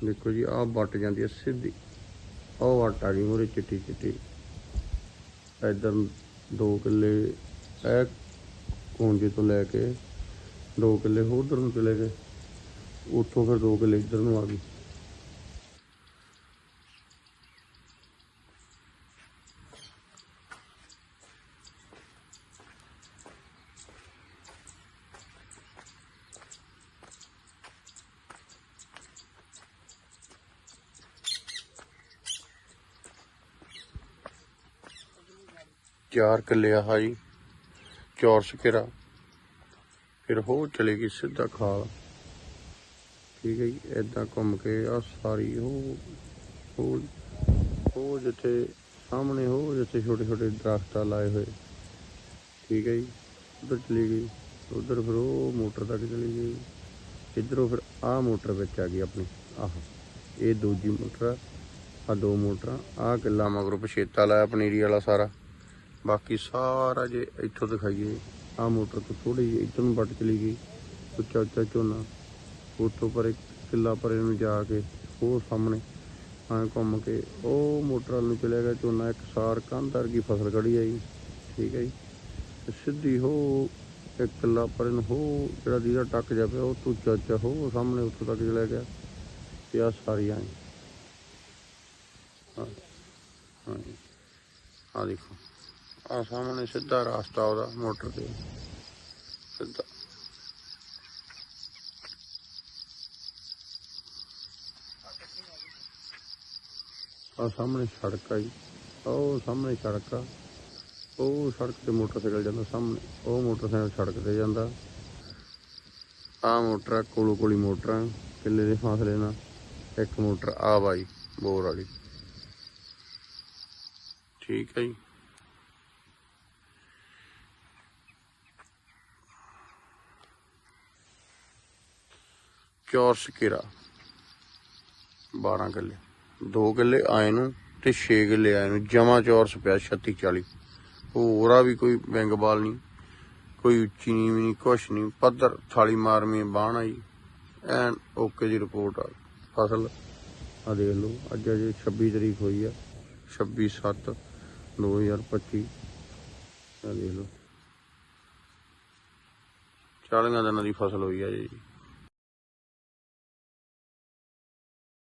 ਦੇਖੋ ਜੀ, ਆਹ ਵੱਟ ਜਾਂਦੀ ਹੈ ਸਿੱਧੀ। ਉਹ ਵੱਟ ਆ ਗਈ ਮੂਰੇ ਚਿੱਟੀ ਚਿੱਟੀ। ਇਧਰ 2 ਕਿੱਲੇ, ਇਹ ਕੋਂਜੇ ਤੋਂ ਲੈ ਕੇ 2 ਕਿੱਲੇ ਹੋਰ ਉਧਰ ਨੂੰ ਚਲੇ ਗਏ। ਉੱਥੋਂ ਫਿਰ 2 ਕਿੱਲੇ ਇੱਧਰ ਨੂੰ ਆ ਗਈ ਚਾਰ ਕਿੱਲਿਆ ਆ ਜੀ ਚੌਰਸ ਘੇਰਾ ਫਿਰ ਹੋ ਚਲੇਗੀ ਸਿੱਧਾ ਖਾਲ। ਠੀਕ ਹੈ ਜੀ, ਏਦਾਂ ਘੁੰਮ ਕੇ ਆ ਸਾਰੀ ਉਹ ਉਹ ਜਿੱਥੇ ਸਾਹਮਣੇ ਉਹ ਜਿੱਥੇ ਛੋਟੇ ਛੋਟੇ ਦਰਖਤਾਂ ਲਾਏ ਹੋਏ। ਠੀਕ ਹੈ ਜੀ, ਉਧਰ ਚਲੀ ਗਈ, ਉਧਰ ਫਿਰ ਉਹ ਮੋਟਰ ਤੱਕ ਚਲੀ ਗਈ। ਇਧਰੋਂ ਫਿਰ ਆਹ ਮੋਟਰ ਵਿੱਚ ਆ ਗਈ ਆਪਣੀ, ਆਹ, ਇਹ ਦੂਜੀ ਮੋਟਰ ਆ, ਆਹ ਦੋ ਮੋਟਰਾਂ, ਆਹ ਕਿੱਲਾ ਮਗਰੋਂ ਪਛੇਤਾ ਲਾਇਆ ਪਨੀਰੀ ਵਾਲਾ ਸਾਰਾ। ਬਾਕੀ ਸਾਰਾ ਜੇ ਇੱਥੋਂ ਦਿਖਾਈਏ, ਆਹ ਮੋਟਰ ਤੋਂ ਥੋੜੀ ਜਿਹੀ ਇੱਧਰ ਨੂੰ ਵੱਟ ਚਲੀ ਗਈ, ਉੱਚਾ ਉੱਚਾ ਝੋਨਾ। ਉੱਥੋਂ ਪਰੇ ਕਿੱਲਾ ਪਰੇ ਨੂੰ ਜਾ ਕੇ ਉਹ ਸਾਹਮਣੇ ਐਂ ਘੁੰਮ ਕੇ ਉਹ ਮੋਟਰ ਵੱਲ ਨੂੰ ਚਲਿਆ ਗਿਆ ਝੋਨਾ, ਇੱਕ ਸਾਰ ਕੰਧ ਵਰਗੀ ਫਸਲ ਖੜੀ ਆਈ ਠੀਕ ਹੈ ਜੀ। ਸਿੱਧੀ ਹੋ ਇੱਕ ਕਿੱਲਾ ਪਰੇ ਨੂੰ ਹੋ ਜਿਹੜਾ ਦੀਦਾ ਟੱਕ ਜਾ ਪਿਆ, ਉਹ ਤੋਂ ਉੱਚਾ ਉੱਚਾ ਹੋ ਸਾਹਮਣੇ ਉੱਥੋਂ ਤੱਕ ਚਲਿਆ ਗਿਆ। ਤੇ ਆ ਸਾਰੀਆਂ ਹਾਂ ਹਾਂ ਆ ਦੇਖੋ। ਆ ਸਾਹਮਣੇ ਸਿੱਧਾ ਰਸਤਾ ਉਹਦਾ, ਮੋਟਰ ਤੇ। ਸਿੱਧਾ। ਆ ਸਾਹਮਣੇ ਸੜਕ ਆ ਜੀ। ਉਹ ਸਾਹਮਣੇ ਸੜਕ ਆ। ਉਹ ਸੜਕ ਤੇ ਮੋਟਰਸਾਈਕਲ ਜਾਂਦਾ ਸਾਹਮਣੇ। ਉਹ ਮੋਟਰਸਾਈਕਲ ਸੜਕ ਤੇ ਜਾਂਦਾ। ਆ ਮੋਟਰ ਆ, ਕੋਲੋ ਕੋਲੀ ਮੋਟਰਾਂ ਕਿੱਲੇ ਦੇ ਫਾਸਲੇ ਨਾਲ ਇੱਕ ਮੋਟਰ ਆ ਬਾਈ, ਬੋਰ ਵਾਲੀ। ਠੀਕ ਹੈ ਜੀ। ਚੌਰਸ ਘੇਰਾ 12 ਕਿੱਲੇ। 2 ਕਿੱਲੇ ਆਏ ਨੂੰ ਤੇ 6 ਕਿੱਲੇ ਆਏ ਨੂੰ। ਜਮਾ ਚੌਰਸ ਪਿਆ 36 40 ਹੋਰਾ ਵੀ ਕੋਈ ਬੈਂਗ ਬੈਂਗਬਾਲ ਨਹੀਂ। ਕੋਈ ਉੱਚੀ ਨਹੀਂ ਵੀ ਨਹੀਂ, ਕੁਛ ਨਹੀਂ। ਪੱਧਰ ਥਾਲੀ ਮਾਰਵੀਂ ਬਾਣ ਆਈ। ਐਨ ਓਕੇ ਦੀ ਰਿਪੋਰਟ ਆ। ਫਸਲ ਆ ਦੇਖ ਲਓ। ਅੱਜ ਅਜੇ 26 ਤਰੀਕ ਹੋਈ ਆ। 26 7 2025 ਆ ਦੇਖ ਲਓ। 40 ਦਿਨਾਂ ਦੀ ਫਸਲ ਹੋਈ ਆ ਜੀ।